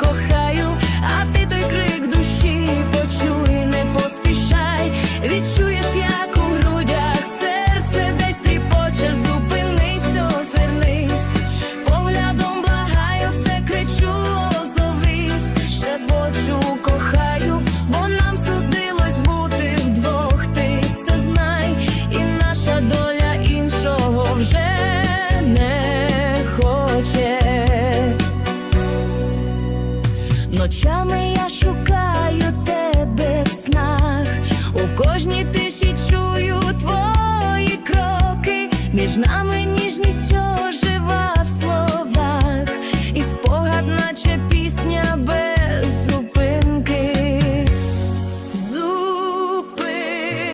coger. ночами я шукаю тебе в снах, у кожній тиші чую твої кроки, між нами ніжність жива в словах, і спогад, наче пісня.